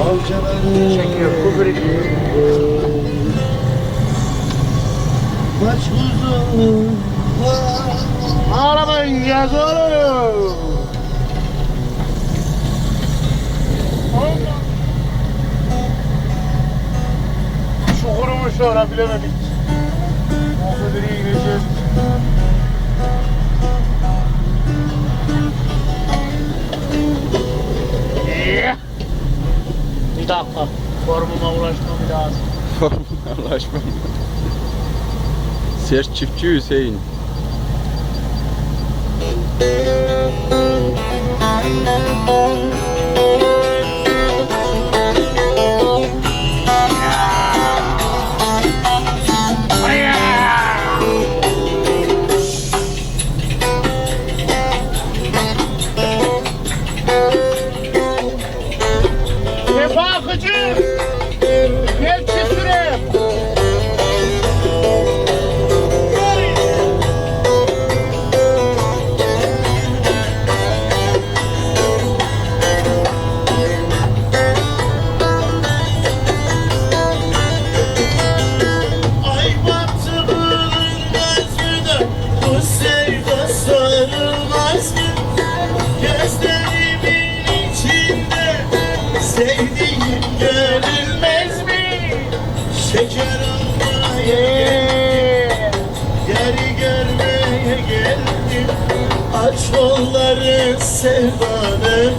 Çekiyor, kufür ediyor. Maç uzun Ağlamayın yaz oğlum. Şu kurumuş ora bilemedik. Dakika. Formuma ulaşmam lazım. Ulaşmam. Sert çiftçi Hüseyin. Kolları sevdanı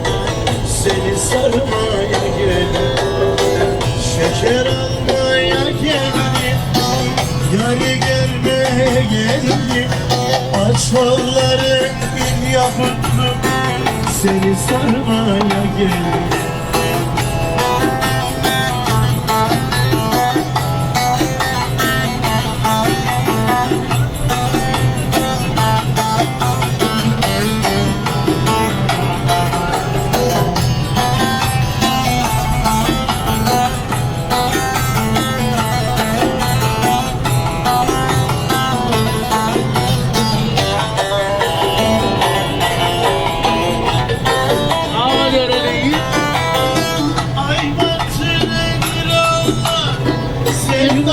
Seni sarmaya geldim Şeker almaya geldim Yarı görmeye geldim Aç kolların bir yapıttım Seni sarmaya geldim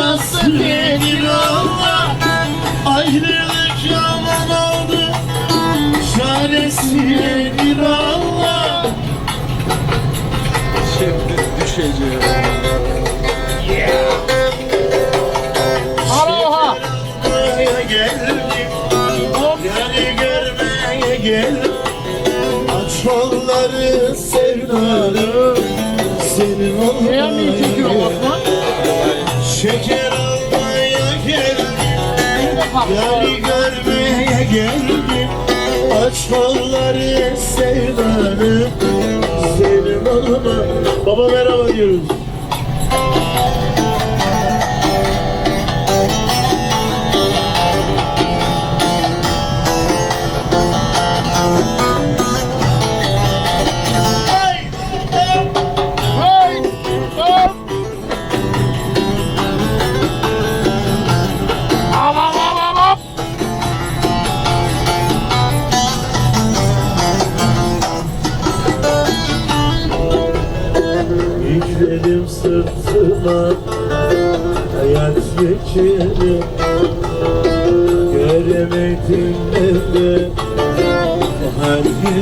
Sevdası nedir Allah Ayrılık yaman oldu. Çaresi nedir Allah Şimdi düşeceğim. Aloha! Görmeye geldim. Yani görmeye geldim. Aç kolları sevdalı. Senin olmaya geldim kolları sevdalı Senin olma Baba merhaba diyoruz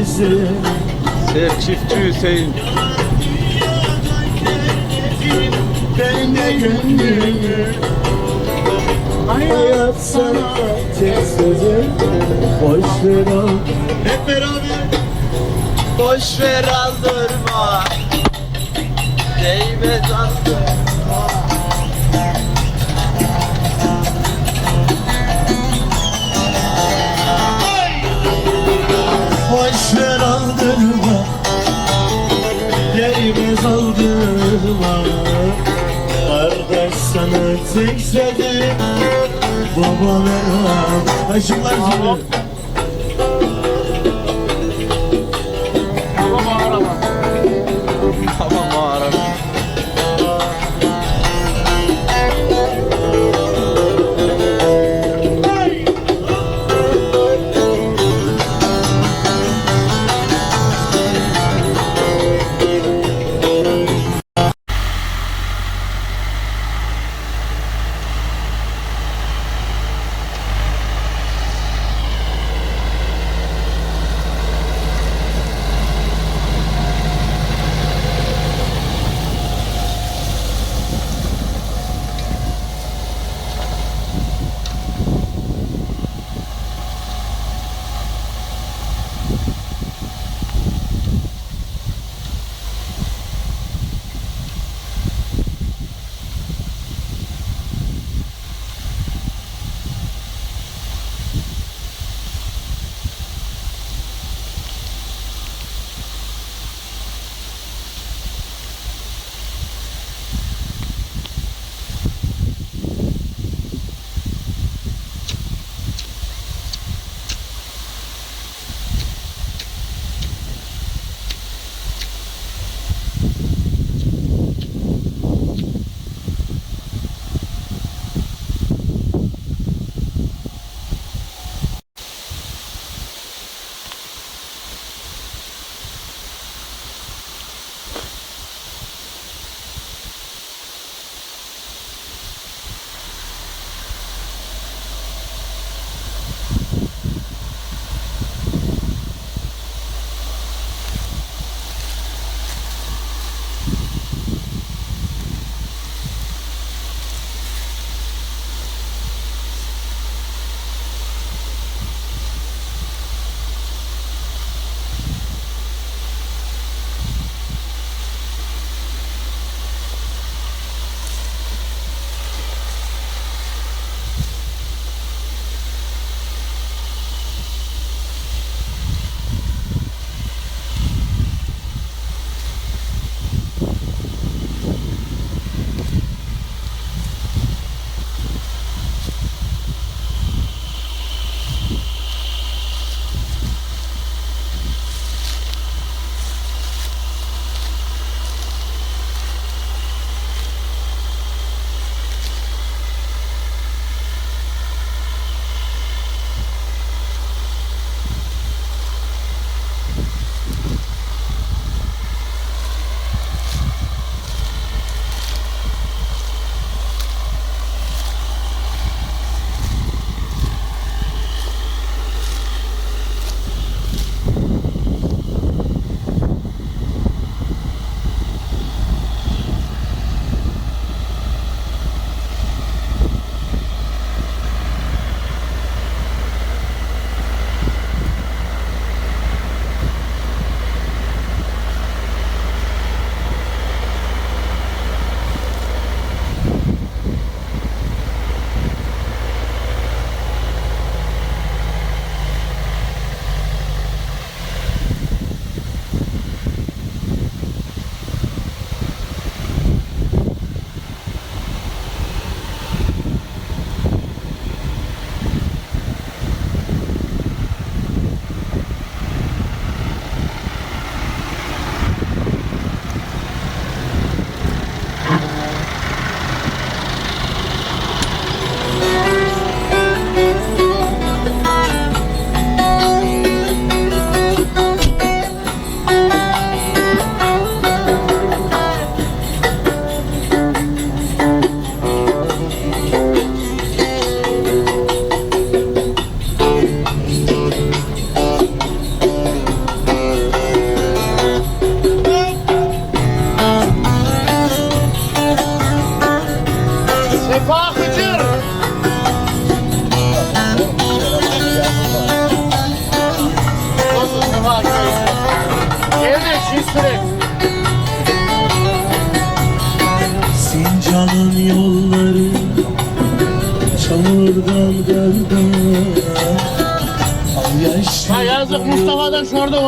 Herkesi Sert çiftçi Hüseyin. Ben de gönlümü. Hayat sana tek sözüm Boş ver al. Hep beraber. Boş ver aldırma. Değmez aldırma Değmez aldırma Kardeş sana tek sözüm Baba ver al Aşıklar şimdi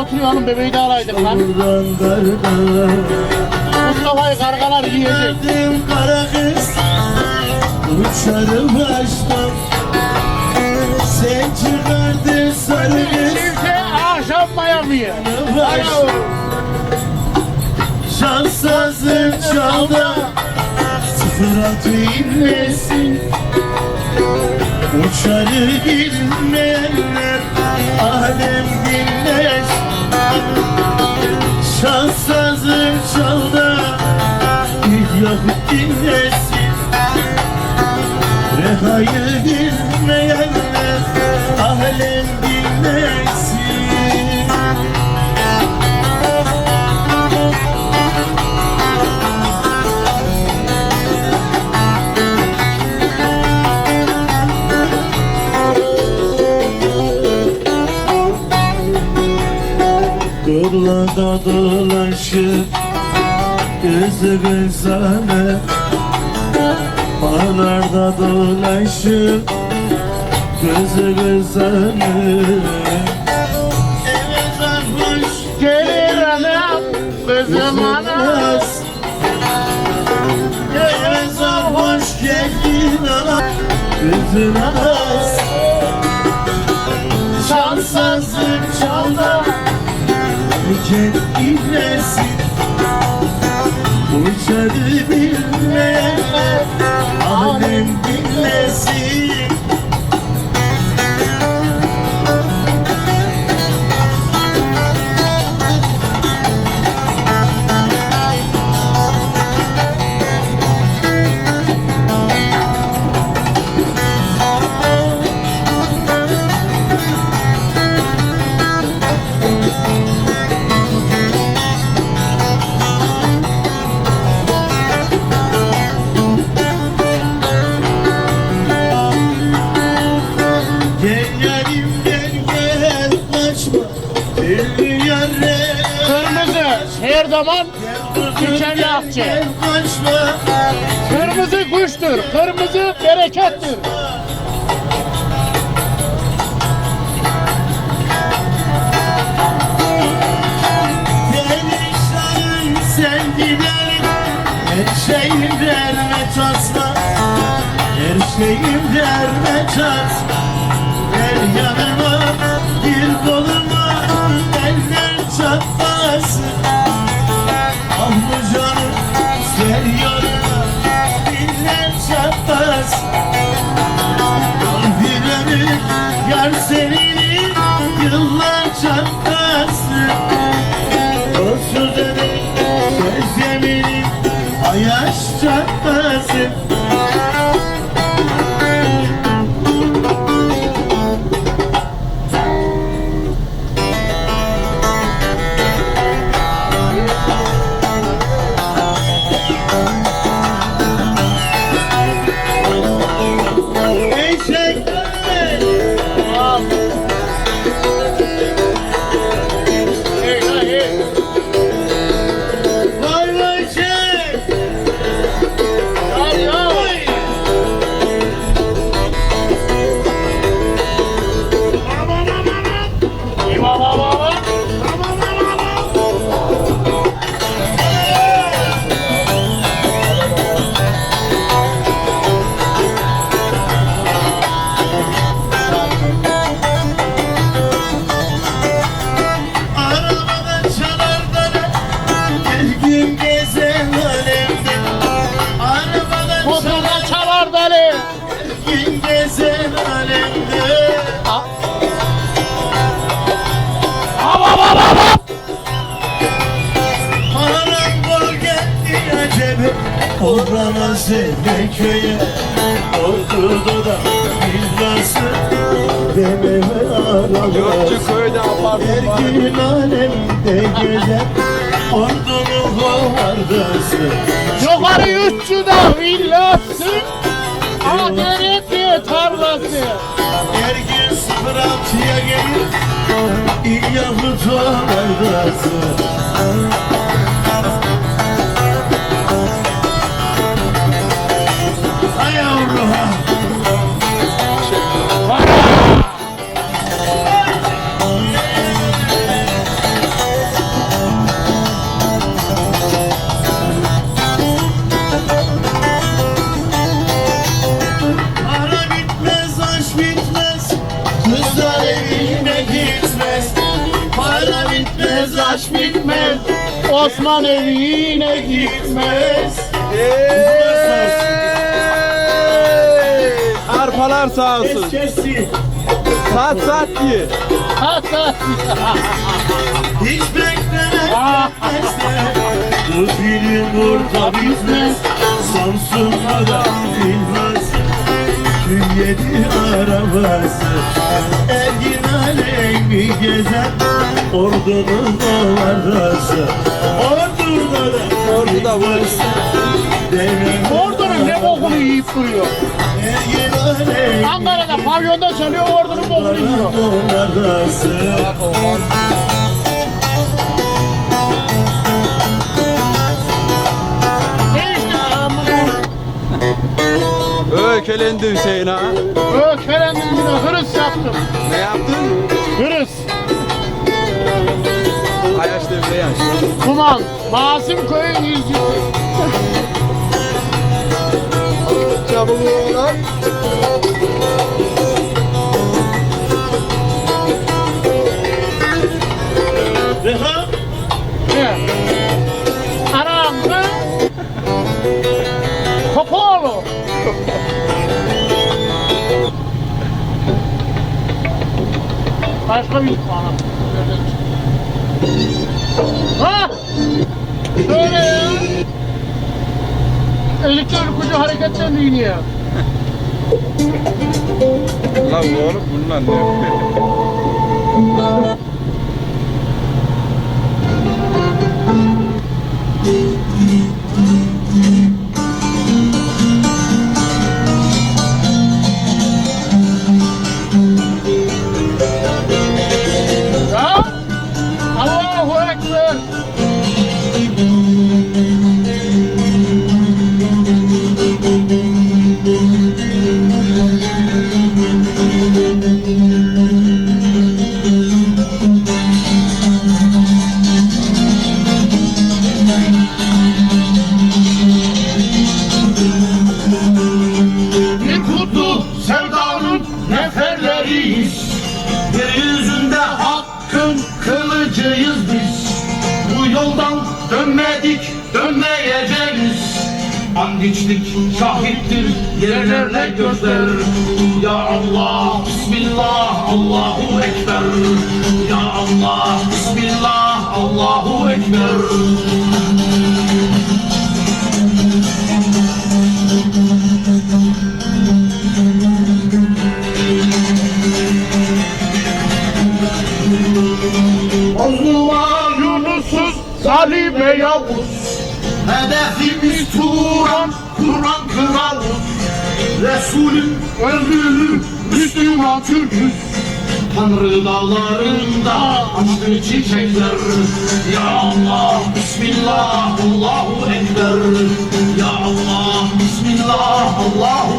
da şurada oturuyor hanım bebeği de alaydık lan. Mustafa'yı kargalar yiyecek. Kara kız Uçarım baştan Sen çıkardın sarı kız Kimse akşam. Baş Şanssızım çalda Sıfır atı inmesin Uçarı bilmeyenler Alem dinlesin Şanssızım çalda Bir yakıp dinlesin. Rehayı bilmeyenler Alem dinlesin Kırlada dolaşıp Gözü gözane Bağlarda dolaşıp Gözü gözane Gelir anam, kızım anam. Evet sarhoş geldin ana. Gözün anas Şanssızlık Niket ibnesin Uçarı zaman Dikenli akçe. Kırmızı kuştur, kırmızı berekettir. Her şeyim derme tasma Her şeyim derme tasma Gel yanıma bir koluma Eller çatlasın çatlasın Orana sevme köye. Orduda da villası Dememe arabası Gökçeköy'de apartman Her var. gün alemde gezer. Ordunun kovardası Yukarı üççü de villası. Adreti tarlası. Ergin 06'ya gelir İlk yavru tuğlardası Hay Osman evine gitmez. Arpalar sağ olsun. Eskesi Saat saat diye. Hatta Hiç beklemez. Bu film burada bitmez Samsun'da da bilmez Tüm yedi arabası aleyhi gezer Ordunun ovardası Ordu'da da Ordu'da. Devlet Ordu'nun ne bokunu yiyip duruyor. Ankara'da pavyonda çalıyor Ordu'nun bokunu yiyor. Ökelendi Hüseyin ha. Hırıs yaptım. Ne yaptın? Hırıs, Ayaş devre yaş. kuman, Masum köyün yüzücüsü. Çabuk oğlan. Reha Ne? Anam kız. Başka bir anam. Ha? Şöyle ya. Elikçi ülkücü hareketten iniyor. La oğlum bunlar ne? Allahu Ekber. İçtik, şahittir yerlerle gözler. Ya Allah, Bismillah, Allahu Ekber. Ya Allah, Bismillah, Allahu Ekber. Mazluma Yunus'uz, zalime Yavuz Hedefimiz Turan, Kur'an kralız Resulün öldüğü Müslüman Türk'üz Tanrı dağlarında açtı çiçekler. Ya Allah, Bismillah, Allahu Ekber. Ya Allah, Bismillah, Allahu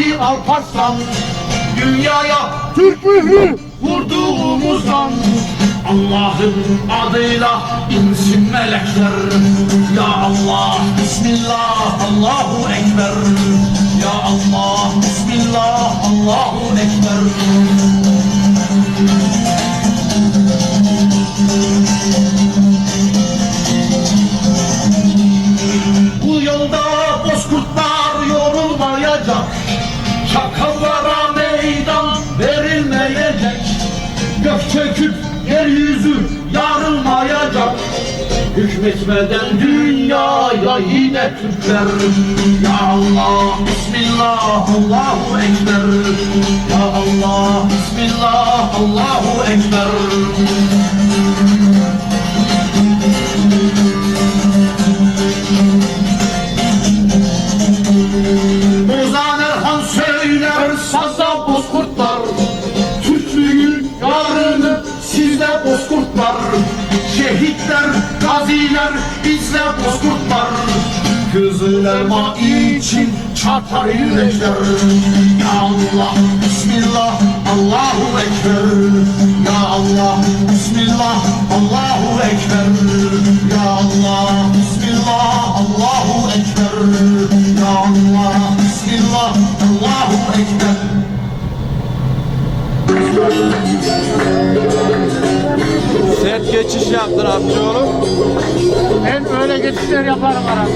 gahi Alparslan Dünyaya Türk mührü vurduğumuzdan Allah'ın adıyla insin melekler. Ya Allah, Bismillah, Allahu Ekber. Ya Allah, Bismillah, Allahu Ekber Hükmetmeden dünyaya yine Türkler. Ya Allah Bismillah Allahu Ekber. Ya Allah Bismillah Allahu Ekber bizde bozkurtlar Kızıl elma için çarpar yürekler. Ya Allah, Bismillah, Allahu Ekber. Ya Allah, Bismillah, Allahu Ekber. Ya Allah, Bismillah, Allahu Ekber. Ya Allah, Bismillah, Allahu Ekber. Sert geçiş yaptın amcaoğlu. Ben öyle geçişler yaparım arada.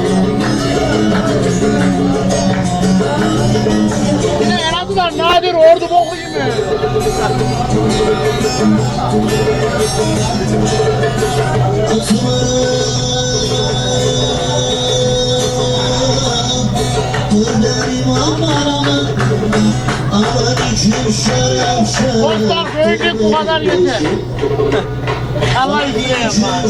Yine en azından nadir ordu boku gibi. Dostlar böylece bu kadar yeter. Allah izniyle yapar.